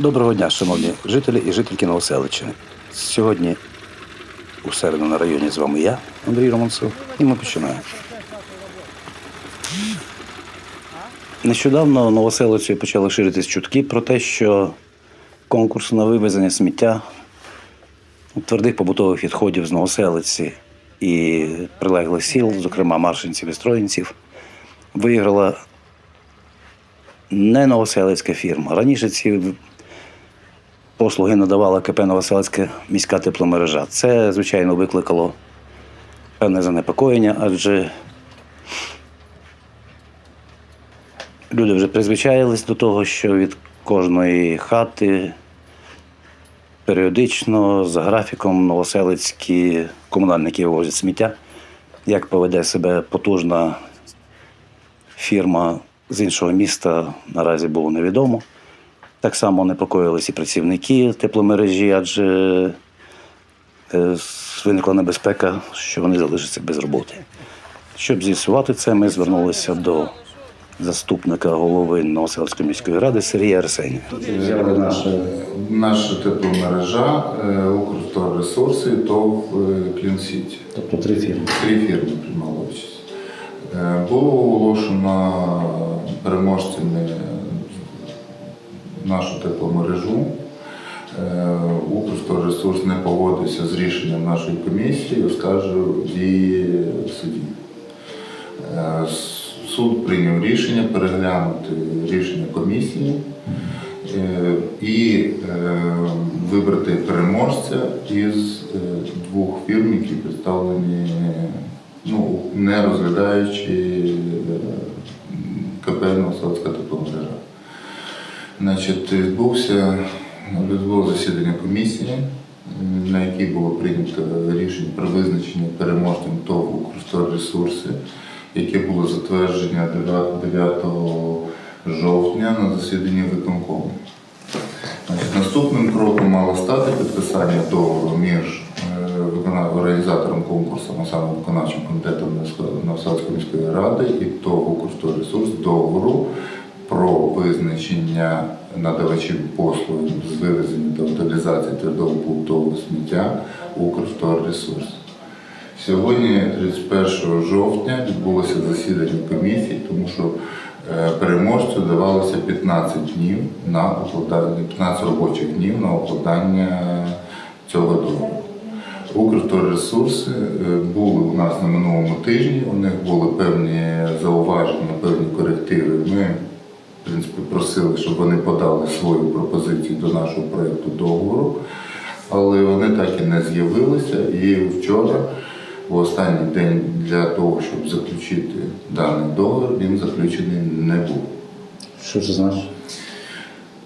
Доброго дня, шановні жителі і жительки Новоселича. Сьогодні у середу на районі з вами я, Андрій Романцов, і ми починаємо. Нещодавно Новоселицею почали ширитись чутки про те, що конкурс на вивезення сміття твердих побутових відходів з Новоселиці і прилеглих сіл, зокрема маршинців і строїнців, виграла не новоселицька фірма. Раніше ці послуги надавала КП Новоселицька міська тепломережа. Це, звичайно, викликало певне занепокоєння, адже люди вже призвичаїлись до того, що від кожної хати періодично за графіком новоселицькі комунальники вивозять сміття. Як поведе себе потужна фірма з іншого міста, наразі було невідомо. Так само непокоїлися і працівники тепломережі, адже е, виникла небезпека, що вони залишаться без роботи. Щоб з'ясувати це, ми звернулися до заступника голови Новоселицької міської ради Сергія Арсенія. Взяли наше Наша тепломережа, е, Укрвторресурси і ТОВ е, Клінсіті. тобто три фірми. Три фірми приймали участь. Було оголошено переможцями нашу тепломережу. Е, Укрвторресурс не погодився з рішенням нашої комісії, оскаржив дії в суді. Е, Суд прийняв рішення переглянути рішення комісії е, і вибрати переможця із двох фірм, які представлені, ну, не розглядаючи КП Новосадська тепломережа. Значить, відбувся відбулося засідання комісії, на якій було прийнято рішення про визначення переможцем ТОВ «Укрсторресурси», яке було затверджено 9 9 жовтня на засіданні виконкому. Значить, наступним кроком мало стати підписання договору між е, організатором конкурсу, а саме виконавчим комітетом Новосадської міської ради і ТОВ «Укрсторресурс» договору про визначення надавачів послуг з вивезення та утилізації твердого побутового сміття «Укрвторресурс». Сьогодні, 31 жовтня, відбулося засідання комісії, тому що е, переможцю давалося 15 днів на укладання, 15 робочих днів на укладання цього договору. Укрвторресурси е, були у нас на минулому тижні, у них були певні зауваження, певні корективи. Ми, в принципі, просили, щоб вони подали свою пропозицію до нашого проєкту договору, але вони так і не з'явилися. І вчора, в останній день для того, щоб заключити даний договір, він заключений не був. Що це значить?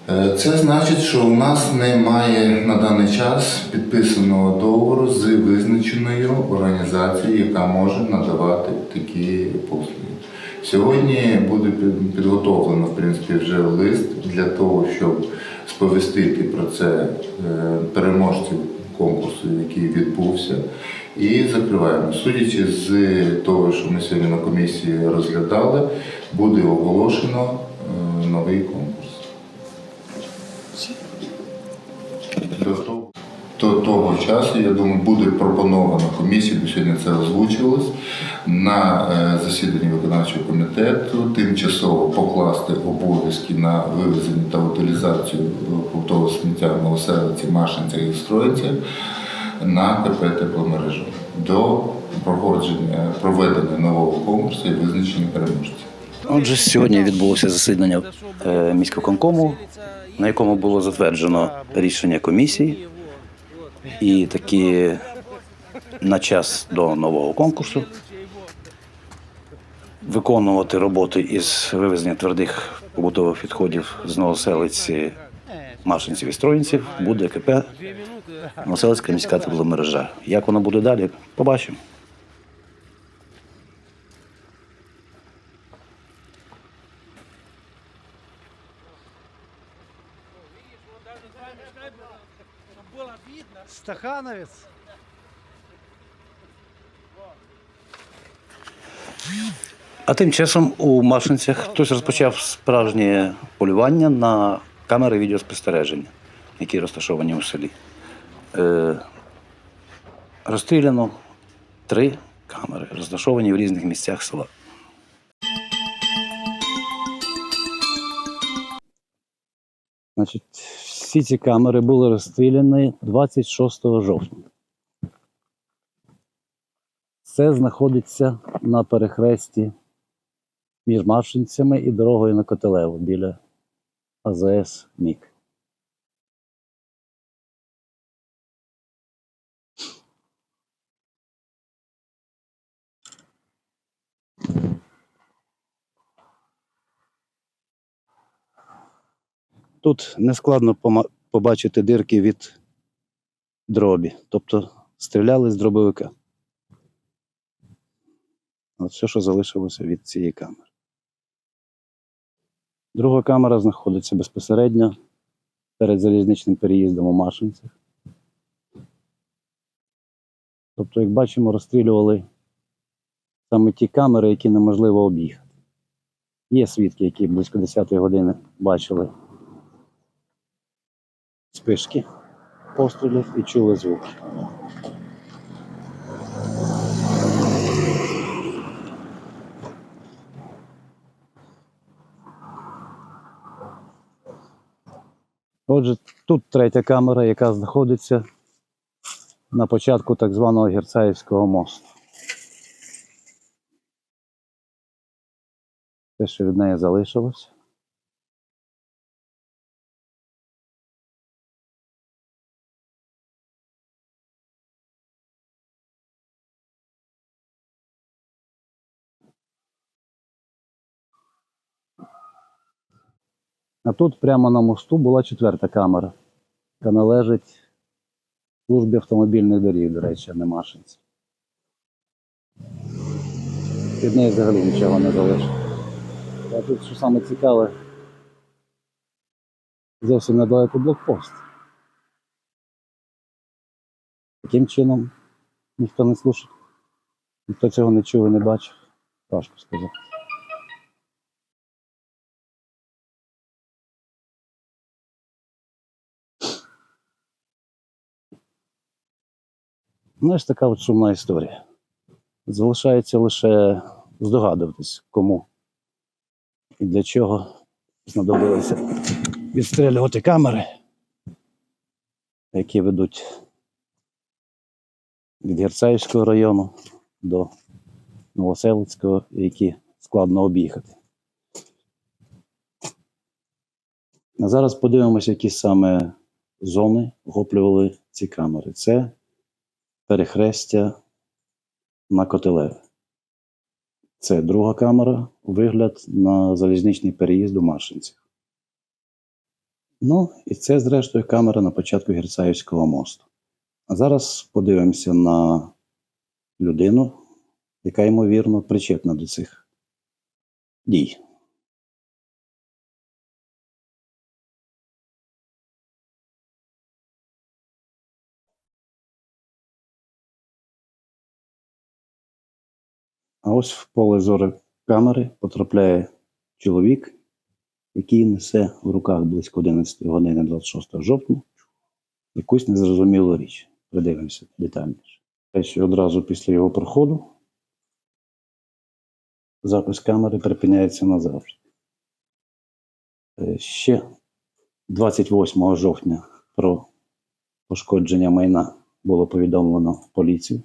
Е, Це значить, що у нас немає на даний час підписаного договору з визначеною організацією, яка може надавати такі послуги. Сьогодні буде підготовлено в принципі вже лист для того, щоб сповістити про це е, переможців конкурсу, який відбувся, і закриваємо. Судячи з того, що ми сьогодні на комісії розглядали, буде оголошено е, новий конкурс. Того, часу, я думаю, буде пропоновано комісії, бо сьогодні це озвучувалось, на е, засіданні виконавчого комітету тимчасово покласти обов'язки на вивезення та утилізацію побутового сміття в Новоселиці, Машинцях і Строїцях на КП тепломережу до проходження проведення нового конкурсу і визначення переможців. Отже, сьогодні відбулося засідання е, міськвиконкому, на якому було затверджено рішення комісії і такі на час до нового конкурсу виконувати роботи із вивезення твердих побутових відходів з новоселиці Машинців і Строїнців буде КП Новоселицька міська тепломережа. Як воно буде далі, побачимо. Стахановец. А тим часом у Машинцях хтось розпочав справжнє полювання на камери відеоспостереження, які розташовані у селі. Е, розстріляно три камери, розташовані в різних місцях села. Значить, всі ці камери були розстріляні 26 жовтня. Це знаходиться на перехресті між Маршинцями і дорогою на Котелеву біля АЗС МІК. Тут нескладно побачити дирки від дробі, тобто стріляли з дробовика. От все, що залишилося від цієї камери. Друга камера знаходиться безпосередньо перед залізничним переїздом у Машинцях. Тобто, як бачимо, розстрілювали саме ті камери, які неможливо об'їхати. Є свідки, які близько 10-ї години бачили спишки пострілів і чули звук. Отже, тут третя камера, яка знаходиться на початку так званого Герцаївського мосту. Те, що від неї залишилось. А тут прямо на мосту була четверта камера, яка належить службі автомобільних доріг, до речі, не Машинці. Від неї взагалі нічого не залишилось. А тут, що саме цікаве, зовсім недалеко блокпост. Таким чином ніхто не слушав, ніхто цього не чув і не бачив. Важко сказати. Знаєш, така от сумна історія. Залишається лише здогадуватись, кому і для чого знадобилося відстрілювати камери, які ведуть від Герцаївського району до Новоселицького, які складно об'їхати. А зараз подивимося, які саме зони охоплювали ці камери. Це перехрестя на Котелеві. Це друга камера, вигляд на залізничний переїзд у Маршинцях. Ну, і це, зрештою, камера на початку Герцаївського мосту. А зараз подивимося на людину, яка, ймовірно, причетна до цих дій. А ось в поле зору камери потрапляє чоловік, який несе в руках близько 11 години 26 жовтня якусь незрозумілу річ. Придивимося детальніше. Те, що одразу після його проходу запис камери припиняється назавжди. Е, Ще 28 жовтня про пошкодження майна було повідомлено поліцію.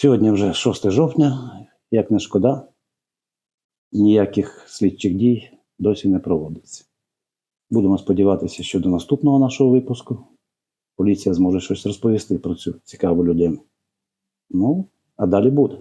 Сьогодні вже 6 жовтня, як не шкода, ніяких слідчих дій досі не проводиться. Будемо сподіватися, що до наступного нашого випуску поліція зможе щось розповісти про цю цікаву людину. Ну, а далі буде.